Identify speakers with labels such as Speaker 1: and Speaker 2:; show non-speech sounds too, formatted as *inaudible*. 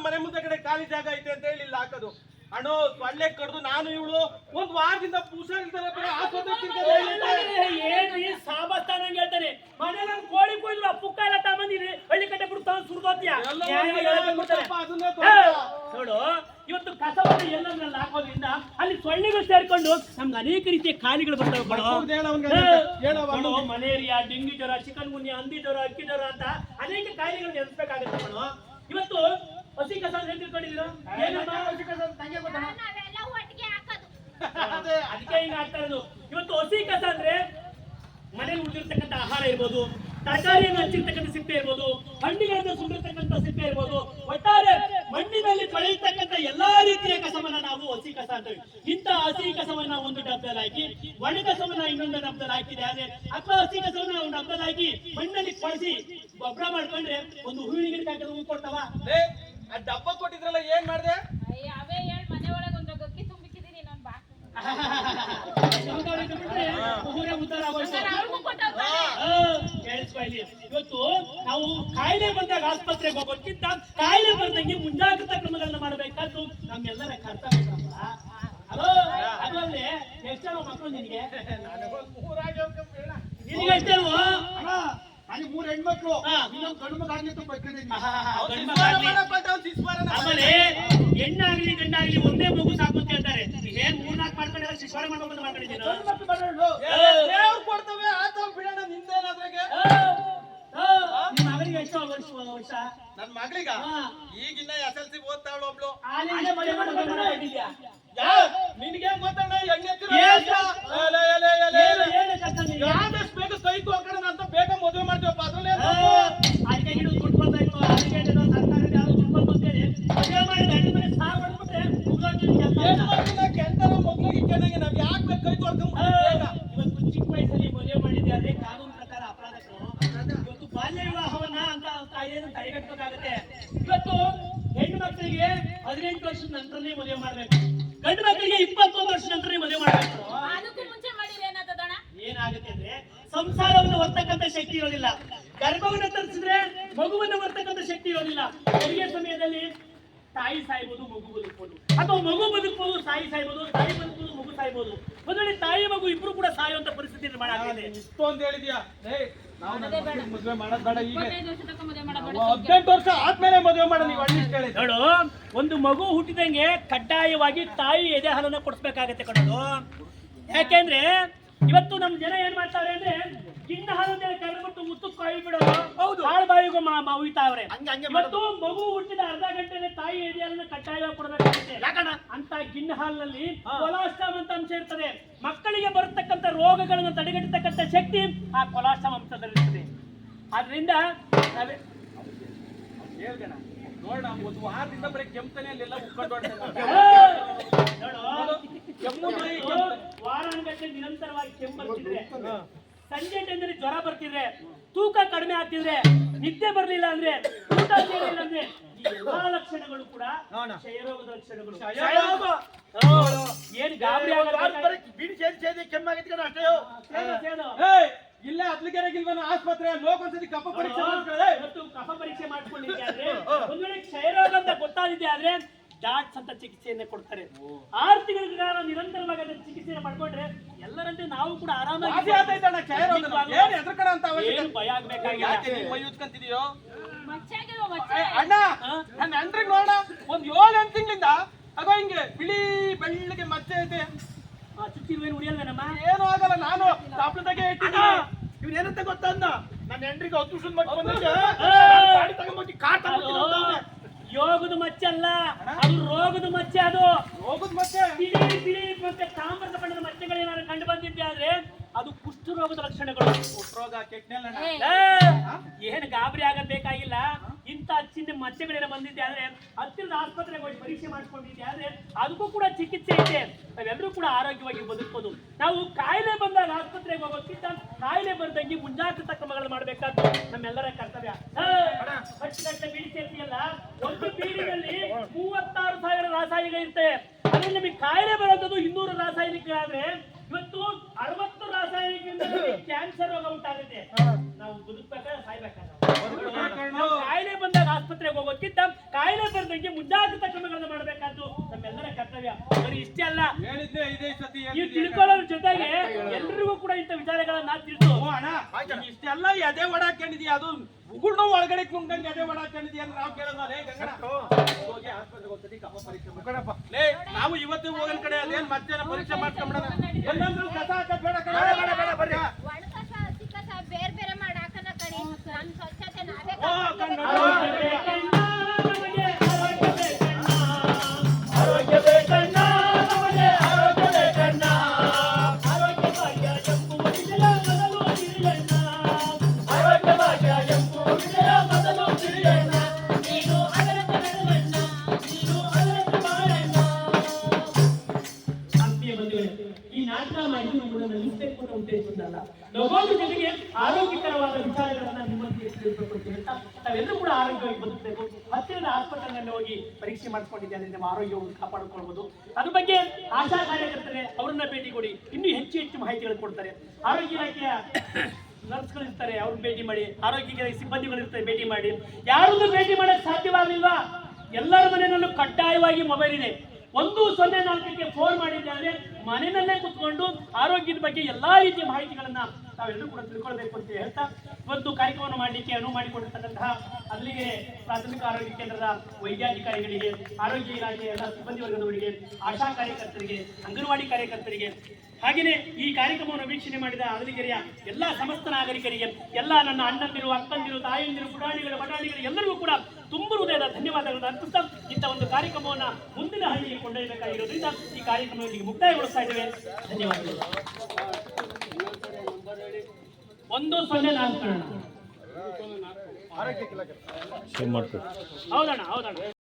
Speaker 1: ನಮ್ಮ ಮನೆ ಮುಂದೆ ಕಡೆ ಖಾಲಿ ಜಾಗ ಐತೆ ಅಂತ ಹೇಳಿ ಇಲ್ಲಿ ಹಾಕೋದು. ಅಣ್ಣ ಸೊಳ್ಳೆ ಕಡ್ದು ನಾನು ಇವಳು ಒಂದ್ ವಾರದಿಂದ ಹುಷಾರಿಲ್ದಾರೆ ಬರೀ ಆಸ್ಪತ್ರೆ ತಿರ್ಗೋದು ಹೇಳಿದ್ದೆ.
Speaker 2: ಏನು ಈ ಸಾಬಸ್ತಾನ ಹೇಳ್ತಾನೆ? ಮನೇಲಿ ಒಂದ್ ಕೋಳಿ ಆ ಪುಕ್ಕ ಎಲ್ಲ ತಗೊಂಡಿರಿ ಹಳ್ಳಿ ಕಟ್ಟೆ ಬಿಟ್ಟು ಹೇ,
Speaker 1: ದೊಡ್ಡ.
Speaker 2: ನೋಡು ಇವತ್ತು ಕಸವನ್ನು ಎಲ್ಲಂದ್ರಲ್ಲಿ ಹಾಕೋದ್ರಿಂದ ಅಲ್ಲಿ ಸೊಳ್ಳೆಗಳು ಸೇರ್ಕೊಂಡು ನಮ್ಗೆ ಅನೇಕ ರೀತಿಯ ಖಾಲಿಗಳು ಬರ್ತವೆ ಮಲೇರಿಯಾ ಡೆಂಗಿ ಜ್ವರ ಚಿಕನ್ ಗುನ್ಯ ಹಂದಿ ಜ್ವರ ಅಕ್ಕಿ ಜ್ವರ ಅಂತ ಅನೇಕ ಕಾಯಿಲೆಗಳು ಎದುರಿಸಬೇಕಾಗುತ್ತೆ ಕಣೋ ಇವತ್ತು ತಿಳ್ಕೊಂಡಿದ್ದೀರಾ ಏನಮ್ಮ
Speaker 3: ನಾವೆಲ್ಲ ಒಟ್ಟಿಗೆ ಹಾಕೋದು. *laughs*
Speaker 1: ಅದೇ
Speaker 2: ಅದಕ್ಕೆ ಹಿಂಗ ಆಗ್ತಾ ಇರೋದು? ಇವತ್ತು ಹಸಿ ಕಸ ಅಂದ್ರೆ ಮನೇಲಿ ಉಳಿದಿರ್ತಕ್ಕಂಥ ಆಹಾರ ಇರ್ಬೋದು ತರಕಾರಿಯನ್ನು ಹಚ್ಚಿರ್ತಕ್ಕಂಥ ಸಿಪ್ಪೆ ಇರ್ಬೋದು ಹಣ್ಣುಗಳನ್ನು ಸುಂದಿರ್ತಕ್ಕಂಥ ಸಿಪ್ಪೆ ಇರ್ಬೋದು ಒಟ್ಟಾರೆ ಮಣ್ಣಿನಲ್ಲಿ ತೊಳೆಯತಕ್ಕಂಥ ಎಲ್ಲಾ ರೀತಿಯ ಕಸವನ್ನ ನಾವು ಹಸಿ ಕಸ ಅಂತೇವೆ. ಇಂಥ ಹಸಿ ಕಸವನ್ನ ಒಂದು ಡಬ್ಬದಲ್ಲಿ ಹಾಕಿ ಒಣ ಕಸವನ್ನ ಇನ್ನೊಂದು ಡಬ್ಬದಲ್ಲಿ ಹಾಕಿದೆ ಆದ್ರೆ ಅಥವಾ ಹಸಿ ಕಸವನ್ನ ಒಂದು ಡಬ್ಬದಲ್ಲಿ ಹಾಕಿ ಮಣ್ಣಲ್ಲಿ ಕೊಳಿಸಿ ಗೊಬ್ಬರ ಮಾಡ್ಕೊಂಡ್ರೆ ಒಂದು ಹೂವಿನ ಗಿಡಕ್ಕೆ ಹಾಕಿದ್ರೆ ಹೂ ಕೊಡ್ತಾವ
Speaker 1: ಲೇ, ಆ ಡಬ್ಬ ಕೊಟ್ಟಿದ್ರಲ್ಲ ಏನ್ ಮಾಡ್ದೆ?
Speaker 3: ಅಯ್ಯ, ಅವೇ ಹೇಳ್ ಮನೆ ಒಳಗೆ ಒಂದು ಗಕ್ಕಿ ತುಂಬಿಕಿದೀನಿ ನಾನು ಬಾ.
Speaker 2: ಇವತ್ತು ನಾವು ಕಾಯಿಲೆ ಬಂದಾಗ ಆಸ್ಪತ್ರೆಗೆ ಹೋಗೋಕ್ಕಿಂತ ಕಾಯಿಲೆ ಬಂದಂಗೆ ಮುಂಜಾಗ್ರತಾ ಕ್ರಮಗಳನ್ನ ಮಾಡಬೇಕಾದ್ರು ನಮ್ಮೆಲ್ಲರ ಕರ್ತವ್ಯ ಅದರಲ್ಲಿ ಎಷ್ಟು ಜನ ಮಕ್ಕಳು ನಿನಗೆ? ನಿನಗೆ ಎಷ್ಟೇನು
Speaker 4: ಅಲ್ಲಿ ಮೂರ್ ಹೆಣ್ಮಕ್ಳು. ಇನ್ನೊಂದು ಗಂಡು ಮಗ ಆಗ್ಲಿ.
Speaker 2: ಆಮೇಲೆ ಹೆಣ್ಣಾಗ್ಲಿ ಗಂಡಾಗ್ಲಿ ಒಂದೇ ಮಗು ಸಾಕು ಅಂತ ಹೇಳ್ತಾರೆ ಏನ್ ಮೂರ್ನಾಲ್ಕು ಮಾಡ್ಕೊಂಡ್ರೆ ಶಿಶ್ವಾರ ಮಾಡ್ಬೇಕು ಮಾಡ್ಕೊಂಡಿದ್ದೀನೋ
Speaker 1: ಕೊಡ್ತವೆ ಆತ ಬಿಡೋಣ ನಿಂದೇನಾದ್ರಾಗೆ
Speaker 2: ನಿಮ್ಮ ಮಗನಿಗೆ ಎಷ್ಟು ವರ್ಷ ವರ್ಷ?
Speaker 1: ನನ್ ಮಗಳಿಗ. ಈಗಿನ್ನ ಎಸ್ ಎಲ್ ಸಿ ಓದ್ತಾಳು ಒಬ್ಳು. ನಿನ್ಗೆ ಗೊತ್ತಣ್ಣ ಎಣ್ಣೆ
Speaker 2: ಏನು? ಏನು ಏನು ಕಷ್ಟ ನಿನಗೆ?
Speaker 1: ಯಾವ್ದಷ್ಟು ಬೇಗ ಕೈ ತೋಕಣ ಅಂತ ಬೇಗ ಮದುವೆ ಮಾಡ್ತೀವಪ್ಪ ಅದ್ರಲ್ಲೇ
Speaker 2: ಆ, ಅದಕ್ಕೆ ಗಿಡ ದುಡ್ಡು ಬರ್ತಾಯಿತ್ತು, ಅದಕ್ಕೆ ಏನೋ ಸರ್ಕಾರದಿಂದ ಯಾವ್ದೋ ದುಡ್ಡು ಬಂತು ಅಂತೇಳಿ ಮದುವೆ ಮಾಡಿ ಗಂಡ ಮನೆ ಸಾವು ಮಾಡ್ಬಿಟ್ರೆ ಮುಗ್ದೋಗ್ತೀನಿ ಕೆಲ್ಸ
Speaker 1: ಏನ್
Speaker 2: ಅಂತ.
Speaker 1: ಮಾಡ್ತೀನ ಕೆಂಟರ ಮಗ್ಳಿಗೆ ಕೆಣಗೆ ನಾವ್ ಯಾಕೆ ಬೇಕು ಕೈ
Speaker 2: ಆ,
Speaker 1: ತೋರ್ಕೊಂಡ್ ಬೇಗ
Speaker 2: ಇವತ್ತು ಚಿಕ್ಕ ವಯಸ್ಸಲ್ಲಿ ಮದುವೆ ಮಾಡಿದ್ದೆ ಅದೇ ಕಾನೂನು ಪ್ರಕಾರ ಅಪರಾಧ ಕಣೋ. ಇವತ್ತು ಬಾಲ್ಯ ವಿವಾಹವನ್ನ ಅಂತ ಕಾಯ್ದೆಯನ್ನು ತಡೆಗಟ್ಟಬೇಕಾಗತ್ತೆ ಇವತ್ತು ಹೆಣ್ಣು ಮಕ್ಕಳಿಗೆ ಹದಿನೆಂಟು ವರ್ಷದ ನಂತರನೇ ಮದುವೆ ಮಾಡ್ಬೇಕು. ಗಂಡು ಮಕ್ಕಳಿಗೆ ಇಪ್ಪತ್ತೊಂದು ವರ್ಷದ ನಂತರ ಮದುವೆ ಮಾಡ್ಬೇಕು.
Speaker 3: ಅದಕ್ಕೂ ಮುಂಚೆ ಮಾಡಿದ್ರೆ ಏನಾಗ್ತದಣ್ಣ
Speaker 2: ಏನಾಗುತ್ತೆ ಅಂದ್ರೆ ಸಂಸಾರವನ್ನು ಹೊರ್ತಕ್ಕಂಥ ಶಕ್ತಿ ಇರೋದಿಲ್ಲ. ಗರ್ಭವನ್ನು ತರಿಸಿದ್ರೆ ಮಗುವನ್ನು ಹೊರ್ತಕ್ಕಂಥ ಶಕ್ತಿ ಇರೋದಿಲ್ಲ. ಹೆರಿಗೆ ಸಮಯದಲ್ಲಿ ತಾಯಿ ಸಾಯ್ಬೋದು ಮಗು ಬದುಕ್ಬೋದು. ಅಥವಾ ಮಗು ಬದುಕ್ಬೋದು ತಾಯಿ ಸಾಯ್ಬೋದು ತಾಯಿ ಬದುಕ್ಬೋದು ಮಗು ಸಾಯ್ಬೋದು. ಮೊದಲೇ ತಾಯಿ ಮಗು ಇಬ್ರು ಕೂಡ ಸಾಯುವಂತ ಪರಿಸ್ಥಿತಿ ನಿರ್ಮಾಣ ಆಗಿದೆ
Speaker 1: ಇಷ್ಟೊಂದು ಹೇಳಿದ್ಯಾ? ಹದಿನೆಂಟು ವರ್ಷ ಆದ್ಮೇಲೆ ಮದುವೆ ಮಾಡ ನೀವು ಹಳ್ಳಿ ಕೇಳಿ.
Speaker 2: ನೋಡು ಒಂದು ಮಗು ಹುಟ್ಟಿದಂಗೆ ಕಡ್ಡಾಯವಾಗಿ ತಾಯಿ ಎದೆ ಹಾಲನ್ನ ಕೊಡಿಸ್ಬೇಕಾಗತ್ತೆ ಕಣೋದು ಯಾಕೆಂದ್ರೆ ಇವತ್ತು ನಮ್ ಜನ ಏನ್ ಮಾಡ್ತಾರೆ ಅಂದ್ರೆ ಗಿಣ್ಣ ಹಾಲು ಅಂತ ಹೇಳಿ ಕರೆದ್ಬಿಟ್ಟು ಮುತ್ತು ಕೈ ಬಿಡೋದು.
Speaker 1: ಹೌದು.
Speaker 2: ಹಾಳು ಬಾಯಿಗೂ ಉಯ್ತಾವ್ರೆ.
Speaker 4: ಹಂಗೆ ಹಂಗೆ
Speaker 2: ಮತ್ತು ಮಗು ಹುಟ್ಟಿದ ಅರ್ಧ ಗಂಟೆನೆ ತಾಯಿ ಎದೆಯನ್ನ ಕಡ್ಡಾಯವಾಗಿ ಕೊಡಬೇಕಾಗುತ್ತೆ.
Speaker 4: ಯಾಕಣ್ಣ?
Speaker 2: ಅಂತ ಗಿಣ್ಣ ಹಾಲಿನಲ್ಲಿ ಕೊಲಾಸ್ಟ್ರಾಮ್ ಅಂತ ಅಂಶ ಇರ್ತದೆ. ಮಕ್ಕಳಿಗೆ ಬರತಕ್ಕಂತ ರೋಗಗಳನ್ನು ತಡೆಗಟ್ಟತಕ್ಕಂತ ಶಕ್ತಿ ಆ ಕೊಲಾಸ್ಟ್ರಾಮ್ ಅಂಶದಲ್ಲಿರ್ತದೆ. ಆದ್ರಿಂದ ನಾವೇ
Speaker 1: ಹೇಳ್ಗಣ ನೋಡ ಒಂದು ವಾರದಿಂದ ಬರೀ ಕೆಂಪನೆ ಅಲ್ಲೆಲ್ಲ ಉಟ್ಕೊಂಡು
Speaker 2: ನೋಡು,
Speaker 1: ಕೆಮ್ಮು ಬರೀ
Speaker 2: ನಿರಂತರವಾಗಿ ಕೆಮ್ಮು ಬರ್ತಿದ್ರೆ. ಸಂಜೆ ಟೈಮಲ್ಲಿ ಜ್ವರ ಬರ್ತಿದ್ರೆ ತೂಕ ಕಡಿಮೆ ಆಗ್ತಿದ್ರೆ ನಿದ್ದೆ ಬರ್ಲಿಲ್ಲ ಅಂದ್ರೆ ಊಟ ಸೇರಿಲ್ಲ ಅಂದ್ರೆ ಎಲ್ಲಾ ಲಕ್ಷಣಗಳು ಕೂಡ. ಕ್ಷಯರೋಗದ ಲಕ್ಷಣಗಳು. ಏನ್ ಗಾಬರಿ
Speaker 1: ಇಲ್ಲೇ ಅದ್ಲಿಗೆರೆಗಿಲ್ವನ ಆಸ್ಪತ್ರೆ ಲೋಕೊಂದ್ಸತಿ ಕಪ್ಪ ಪರೀಕ್ಷೆ
Speaker 2: ಕಫ ಪರೀಕ್ಷೆ ಮಾಡ್ಕೊಂಡಿದ್ದೆ ಆದ್ರೆ ಒಂದ್ ವೇಳೆ ಕ್ಷಯರೋಗ ಅಂತ ಗೊತ್ತಾಗಿದೆ ಆದ್ರೆ ಡಾಟ್ಸ್ ಅಂತ ಚಿಕಿತ್ಸೆಯನ್ನೇ ಕೊಡ್ತಾರೆ. ಆರು ತಿಂಗಳ ಕಾಲ ನಿರಂತರವಾಗಿ ಅದನ್ನ ಚಿಕಿತ್ಸೆಯನ್ನು ಮಾಡ್ಕೊಂಡ್ರೆ ಎಲ್ಲರಂತೆ ನಾವು ಕೂಡ ಆರಾಮಾಗಿ
Speaker 1: ಏನ್
Speaker 2: ಭಯ
Speaker 3: ಮಚ್ಚೆ.
Speaker 1: ಅಣ್ಣ ನನ್ನ ಹೆಂಡ್ರಿಗೆ ನೋಡ ಒಂದ್ ಏಳು ಎಂಟು ತಿಂಗಳಿಂದ ಅದೋ ಹಿಂಗೆ ಬಿಳಿ ಬೆಳ್ಳಿಗೆ ಮಚ್ಚೆ ಐತೆ.
Speaker 2: ಆ, ಚುಚ್ಚಿರುವೇನು ಉಳಿಯಲ್ವೇನಮ್ಮ
Speaker 1: ಏನು ಆಗಲ್ಲ ನಾನು ತಾಪ್ಲದಾಗೆ ಇಟ್ಟಿದ್ದೀನಿ
Speaker 4: ಇವ್ನೇನಂತ ಏನಂತ ಗೊತ್ತಂದ? ನನ್ನ ಹೆಂಡ್ರಿಗೆ ಹತ್ತು ವರ್ಷದ ಮಟ್ಟ ಬಂದಂಗೆ
Speaker 2: ಆ.
Speaker 4: ಗಾಡಿ ತಗೊಂಡ್ಬಂದು ಕಾರ್ ತಗೊಂಡ್ಬಂದು
Speaker 2: ಅದು
Speaker 4: ಅಂತವ್ನೆ.
Speaker 2: ಯೋಗದ ಮಚ್ಚೆ ಅಲ್ಲ ಅದು ರೋಗದ ಮಚ್ಚೆ ಅದು.
Speaker 1: ರೋಗದ ಮಚ್ಚೆ?
Speaker 2: ಬಿಳಿ ಬಿಳಿ ಮತ್ತೆ ತಾಮ್ರದ ಬಣ್ಣದ ಮಚ್ಚೆಗಳೇನಾದ್ರು ಕಂಡು ಬಂದಿದ್ದೆ ಆದ್ರೆ ಅದು ಕುಷ್ಠರೋಗದ ಲಕ್ಷಣಗಳು.
Speaker 1: ರೋಗ
Speaker 2: ಕೆಟ್ಟ ಏನು ಗಾಬರಿ ಆಗಬೇಕಾಗಿಲ್ಲ. ಇಂಥ ಚಿಹ್ನೆ ಮಚ್ಚೆಗಳೇನ ಬಂದಿದ್ದೆ ಆದ್ರೆ ಹತ್ತಿರದ ಆಸ್ಪತ್ರೆಗೆ ಹೋಗಿ ಪರೀಕ್ಷೆ ಮಾಡಿಸ್ಕೊಂಡಿದ್ದೆ ಆದ್ರೆ ಅದಕ್ಕೂ ಕೂಡ ಚಿಕಿತ್ಸೆ ಇದೆ. ನಾವೆಲ್ಲರೂ ಕೂಡ ಆರೋಗ್ಯವಾಗಿ ಬದುಕ್ಬೋದು. ನಾವು ಕಾಯಿಲೆ ಬಂದಾಗ ಆಸ್ಪತ್ರೆಗೆ ಹೋಗೋಕ್ಕಿಂತ ಕಾಯಿಲೆ ಬಂದಂಗೆ ಮುಂಜಾಗ್ರತಾ ಕ್ರಮಗಳು ಮಾಡಬೇಕಾದ್ದು ನಮ್ಮೆಲ್ಲರ ಕರ್ತವ್ಯ. ಸೇರ್ತಿಯಲ್ಲ? ಒಂದು ಬೀಡಿನಲ್ಲಿ ಮೂವತ್ತಾರು ಸಾವಿರ ರಾಸಾಯನಿಕ ಇರ್ತವೆ ಅದ್ರಲ್ಲಿ ನಿಮಗೆ ಕಾಯಿಲೆ ಬರೋದು ಇನ್ನೂರು ರಾಸಾಯನಿಕ ಆದ್ರೆ ಇವತ್ತು ಅರವತ್ತು ರಾಸಾಯನಿಕ ಕ್ಯಾನ್ಸರ್ ರೋಗ ಉಂಟಾಗುತ್ತೆ. ಬಂದಂಗೆ ಮುಂಜಾಗ್ರತಾ ಕ್ರಮಗಳನ್ನು ಮಾಡಬೇಕಾದ್ದು ನಮ್ಮೆಲ್ಲರ ಕರ್ತವ್ಯ. ಬರೀ ಇಷ್ಟೇ ಅಲ್ಲ
Speaker 1: ಹೇಳಿದ್ದೆ ಇದೇ ಸತಿ
Speaker 2: ಈ ತಿಳ್ಕೊಳ್ಳೋದ್ರ ಜೊತೆಗೆ ಎಲ್ರಿಗೂ ಕೂಡ ಇಂಥ ವಿಚಾರಗಳನ್ನ ತಿಳಿಸು
Speaker 1: ಅಣ್ಣ ಇಷ್ಟೆಲ್ಲ ಎದೆ ಒಡ ಹಾಕೊಂಡಿದ್ಯಾ. ಅದು ಉಗುಳ್ನ ಒಳಗಡೆ ಕುಂಗಂಗೆ ಎದೆ ಒಡ ಹಾಕೊಂಡಿದ್ಯಾ ಅಂತ ನಾವು ಕೇಳೋದ ಲೇ ಹೋಗಿ ಆಸ್ಪತ್ರೆಗೆ ಹೋಗ್ತದೆ ಕಫ ಪರೀಕ್ಷೆ ಮಾಡ್ಕೊಳಪ್ಪ. ಲೇ ನಾವು ಇವತ್ತೇ ಹೋಗನ್ ಕಡೆ ಅದೇನ್ ಮಧ್ಯಾಹ್ನ ಪರೀಕ್ಷೆ ಮಾಡ್ಕೊಂಬಿಡೋಣ? ಎಲ್ಲಂದ್ರೂ ಕಸ ಹಾಕೋದ್ ಬೇಡ ಕಣೋ.
Speaker 2: ಈ ನಾಟಕ ಮಾಡಿದ್ದು ನಮ್ಮನ್ನ ನಿಲ್ಲಿಸಬೇಕು ಉದ್ದೇಶ ಉದ್ದೇಶದಿಂದಲ್ಲ ಲಗೋದು ಜೊತೆಗೆ ಆರೋಗ್ಯಕರವಾದ ವಿಚಾರಗಳನ್ನ ನಿಮ್ಮೊಂದಿಗೆ ತಿಳಿದುಕೊಳ್ತೀವಿ ಅಂತ. ತಾವೆಲ್ಲರೂ ಕೂಡ ಆರೋಗ್ಯವಾಗಿ ಬದುಕಬೇಕು. ಹತ್ತಿರದ ಆಸ್ಪತ್ರೆಗಳಲ್ಲಿ ಹೋಗಿ ಪರೀಕ್ಷೆ ಮಾಡಿಸ್ಕೊಂಡಿದ್ದೇನೆ ನಿಮ್ಮ ಆರೋಗ್ಯವನ್ನು ಕಾಪಾಡಿಕೊಳ್ಬಹುದು ಅದ್ರ ಬಗ್ಗೆ ಆಶಾ ಕಾರ್ಯಕರ್ತರೆ ಅವರನ್ನ ಭೇಟಿ ಕೊಡಿ. ಇನ್ನೂ ಹೆಚ್ಚು ಹೆಚ್ಚು ಮಾಹಿತಿಗಳು ಕೊಡ್ತಾರೆ ಆರೋಗ್ಯ ಇಲಾಖೆಯ ನರ್ಸ್ಗಳು ಇರ್ತಾರೆ, ಅವ್ರನ್ನ ಭೇಟಿ ಮಾಡಿ. ಆರೋಗ್ಯ ಸಿಬ್ಬಂದಿಗಳು ಇರ್ತಾರೆ, ಭೇಟಿ ಮಾಡಿ. ಯಾರನ್ನು ಭೇಟಿ ಮಾಡಕ್ ಸಾಧ್ಯವಾಗಲಿಲ್ವಾ? ಎಲ್ಲರ ಮನೆಯಲ್ಲೂ ಕಡ್ಡಾಯವಾಗಿ ಮೊಬೈಲ್ ಇದೆ. ಒಂದು ಸೊನ್ನೆ ನಾಲ್ಕಕ್ಕೆ ಫೋನ್ ಮನೆಯಲ್ಲೇ ಕುತ್ಕೊಂಡು ಆರೋಗ್ಯದ ಬಗ್ಗೆ ಎಲ್ಲಾ ರೀತಿಯ ಮಾಹಿತಿಗಳನ್ನ ತಾವೆಲ್ಲರೂ ಕೂಡ ತಿಳ್ಕೊಳ್ಬೇಕು ಅಂತ ಹೇಳ್ತಾ ಒಂದು ಕಾರ್ಯಕ್ರಮವನ್ನು ಮಾಡಲಿಕ್ಕೆ ಅನುವು ಮಾಡಿಕೊಟ್ಟಿರ್ತಕ್ಕಂತಹ ಅಲ್ಲಿಗೆ ಪ್ರಾಥಮಿಕ ಆರೋಗ್ಯ ಕೇಂದ್ರದ ವೈದ್ಯಾಧಿಕಾರಿಗಳಿಗೆ, ಆರೋಗ್ಯ ಇಲಾಖೆಯ ಎಲ್ಲ ಸಿಬ್ಬಂದಿ ವರ್ಗದವರಿಗೆ, ಆಶಾ ಕಾರ್ಯಕರ್ತರಿಗೆ, ಅಂಗನವಾಡಿ ಕಾರ್ಯಕರ್ತರಿಗೆ, ಹಾಗೆಯೇ ಈ ಕಾರ್ಯಕ್ರಮವನ್ನು ವೀಕ್ಷಣೆ ಮಾಡಿದ ಅರಳಿಗೆರೆಯ ಎಲ್ಲ ಸಮಸ್ತ ನಾಗರಿಕರಿಗೆ, ಎಲ್ಲ ನನ್ನ ಅಣ್ಣಂದಿರು, ಅಕ್ಕಂದಿರು, ತಾಯಂದಿರು, ಪುಟಾಣಿಗಳು ಬಟಾಣಿಗಳು ಎಲ್ಲರಿಗೂ ಕೂಡ ತುಂಬ ಹೃದಯದ ಧನ್ಯವಾದಗಳನ್ನು ಅರ್ಪಿಸ್ತಾ ಇಂಥ ಒಂದು ಕಾರ್ಯಕ್ರಮವನ್ನು ಮುಂದಿನ ಹಳ್ಳಿಗೆ ಕೊಂಡೊಯ್ಯಬೇಕಾಗಿರೋದ್ರಿಂದ ಈ ಕಾರ್ಯಕ್ರಮ ಇಲ್ಲಿಗೆ ಮುಕ್ತಾಯಗೊಳಿಸ್ತಾ ಇದ್ದೇವೆ. ಧನ್ಯವಾದಗಳು. ಒಂದು ಸೊನ್ನೆ ನಾಲ್ಕು. ಹೌದಣ್ಣ ಹೌದಣ್ಣ.